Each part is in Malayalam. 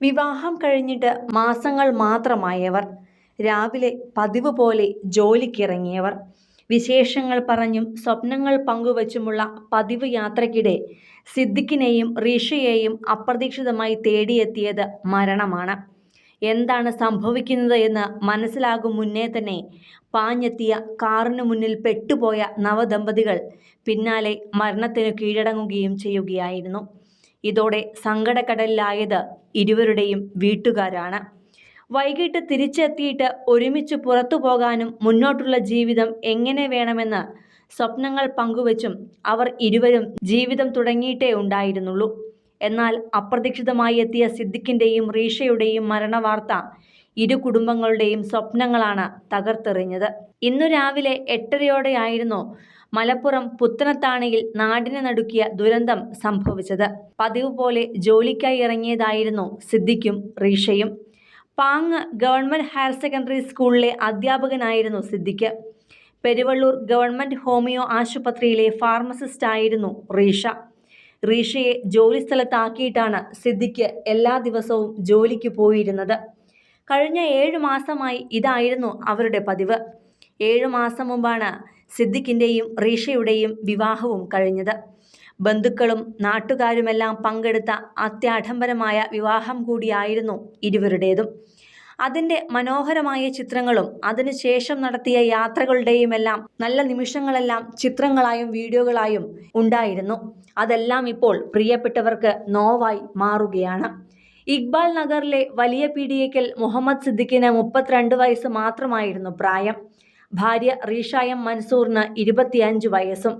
വിവാഹം കഴിഞ്ഞിട്ട് മാസങ്ങൾ മാത്രമായവർ രാവിലെ പതിവ് പോലെ ജോലിക്കിറങ്ങിയവർ. വിശേഷങ്ങൾ പറഞ്ഞും സ്വപ്നങ്ങൾ പങ്കുവച്ചുമുള്ള പതിവ് യാത്രയ്ക്കിടെ സിദ്ദിഖിനെയും റീഷയെയും അപ്രതീക്ഷിതമായി തേടിയെത്തിയത് മരണമാണ്. എന്താണ് സംഭവിക്കുന്നത് എന്ന് മനസ്സിലാകും മുന്നേ തന്നെ പാഞ്ഞെത്തിയ കാറിനു മുന്നിൽ പെട്ടുപോയ നവദമ്പതികൾ പിന്നാലെ മരണത്തിന് കീഴടങ്ങുകയും ചെയ്യുകയായിരുന്നു. ഇതോടെ സങ്കടക്കടലിലായത് ഇരുവരുടെയും വീട്ടുകാരാണ്. വൈകിട്ട് തിരിച്ചെത്തിയിട്ട് ഒരുമിച്ച് പുറത്തു പോകാനും മുന്നോട്ടുള്ള ജീവിതം എങ്ങനെ വേണമെന്ന് സ്വപ്നങ്ങൾ പങ്കുവച്ചും അവർ ഇരുവരും ജീവിതം തുടങ്ങിയിട്ടേ ഉണ്ടായിരുന്നുള്ളൂ. എന്നാൽ അപ്രതീക്ഷിതമായി എത്തിയ സിദ്ദിഖിന്റെയും റീഷയുടെയും മരണവാർത്ത ഇരു കുടുംബങ്ങളുടെയും സ്വപ്നങ്ങളാണ് തകർത്തെറിഞ്ഞത്. ഇന്നു രാവിലെ എട്ടരയോടെയായിരുന്നു മലപ്പുറം പുത്തനത്താണിയിൽ നാടിനെ നടുക്കിയ ദുരന്തം സംഭവിച്ചത്. പതിവ് പോലെ ജോലിക്കായി ഇറങ്ങിയതായിരുന്നു സിദ്ദിഖും റീഷയും. പാങ് ഗവൺമെന്റ് ഹയർ സെക്കൻഡറി സ്കൂളിലെ അധ്യാപകനായിരുന്നു സിദ്ദിഖ്. പെരുവള്ളൂർ ഗവൺമെന്റ് ഹോമിയോ ആശുപത്രിയിലെ ഫാർമസിസ്റ്റായിരുന്നു റീഷ. റീഷയെ ജോലി സ്ഥലത്താക്കിയിട്ടാണ് സിദ്ദിഖ് എല്ലാ ദിവസവും ജോലിക്ക് പോയിരുന്നത്. കഴിഞ്ഞ ഏഴു മാസമായി ഇതായിരുന്നു അവരുടെ പതിവ്. ഏഴു മാസം മുമ്പാണ് സിദ്ദിഖിന്റെയും റീഷയുടെയും വിവാഹവും കഴിഞ്ഞത്. ബന്ധുക്കളും നാട്ടുകാരുമെല്ലാം പങ്കെടുത്ത അത്യാഡംബരമായ വിവാഹം കൂടിയായിരുന്നു ഇരുവരുടേതും. അതിന്റെ മനോഹരമായ ചിത്രങ്ങളും അതിനുശേഷം നടത്തിയ യാത്രകളുടെയുമെല്ലാം നല്ല നിമിഷങ്ങളെല്ലാം ചിത്രങ്ങളായും വീഡിയോകളായും ഉണ്ടായിരുന്നു. അതെല്ലാം ഇപ്പോൾ പ്രിയപ്പെട്ടവർക്ക് നോവായി മാറുകയാണ്. ഇക്ബാൽ നഗറിലെ വലിയ പീഡിയക്കൽ മുഹമ്മദ് സിദ്ദിഖിന് മുപ്പത്തിരണ്ട് വയസ്സ് മാത്രമായിരുന്നു പ്രായം. ഭാര്യ റീഷായം മൻസൂറിന് ഇരുപത്തിയഞ്ച് വയസ്സും.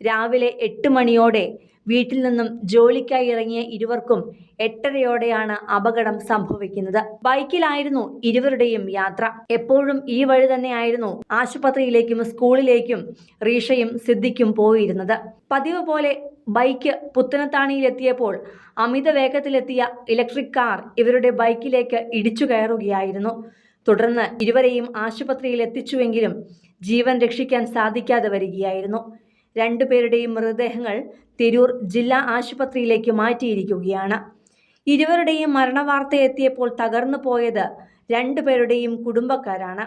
രാവിലെ എട്ട് മണിയോടെ വീട്ടിൽ നിന്നും ജോലിക്കായി ഇറങ്ങിയ ഇരുവർക്കും എട്ടരയോടെയാണ് അപകടം സംഭവിക്കുന്നത്. ബൈക്കിലായിരുന്നു ഇരുവരുടെയും യാത്ര. എപ്പോഴും ഈ വഴി തന്നെയായിരുന്നു ആശുപത്രിയിലേക്കും സ്കൂളിലേക്കും റീഷയും സിദ്ദിഖും പോയിരുന്നത്. പതിവ് പോലെ ബൈക്ക് പുത്തനത്താണിയിലെത്തിയപ്പോൾ അമിത വേഗത്തിലെത്തിയ ഇലക്ട്രിക് കാർ ഇവരുടെ ബൈക്കിലേക്ക് ഇടിച്ചു കയറുകയായിരുന്നു. തുടർന്ന് ഇരുവരെയും ആശുപത്രിയിൽ എത്തിച്ചുവെങ്കിലും ജീവൻ രക്ഷിക്കാൻ സാധിക്കാതെ വരികയായിരുന്നു. രണ്ടുപേരുടെയും മൃതദേഹങ്ങൾ തിരൂർ ജില്ലാ ആശുപത്രിയിലേക്ക് മാറ്റിയിരിക്കുകയാണ്. ഇരുവരുടെയും മരണവാർത്ത എത്തിയപ്പോൾ തകർന്നു പോയത് രണ്ടുപേരുടെയും കുടുംബക്കാരാണ്.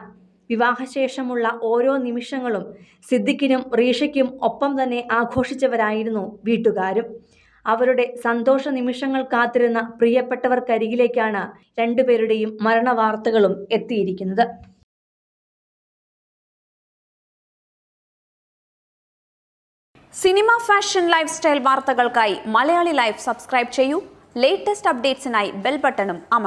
വിവാഹശേഷമുള്ള ഓരോ നിമിഷങ്ങളും സിദ്ദിഖിനും റീഷയ്ക്കും ഒപ്പം തന്നെ ആഘോഷിച്ചവരായിരുന്നു വീട്ടുകാരും. അവരുടെ സന്തോഷ നിമിഷങ്ങൾ കാത്തിരുന്ന പ്രിയപ്പെട്ടവർക്കരികിലേക്കാണ് രണ്ടുപേരുടെയും മരണവാർത്തകളും എത്തിയിരിക്കുന്നത്. സിനിമ ഫാഷൻ ലൈഫ് സ്റ്റൈൽ വാർത്തകൾക്കായി മലയാളി ലൈഫ് സബ്സ്ക്രൈബ് ചെയ്യൂ. ലേറ്റസ്റ്റ് അപ്ഡേറ്റ്സിനായി ബെൽ ബട്ടണും അമർ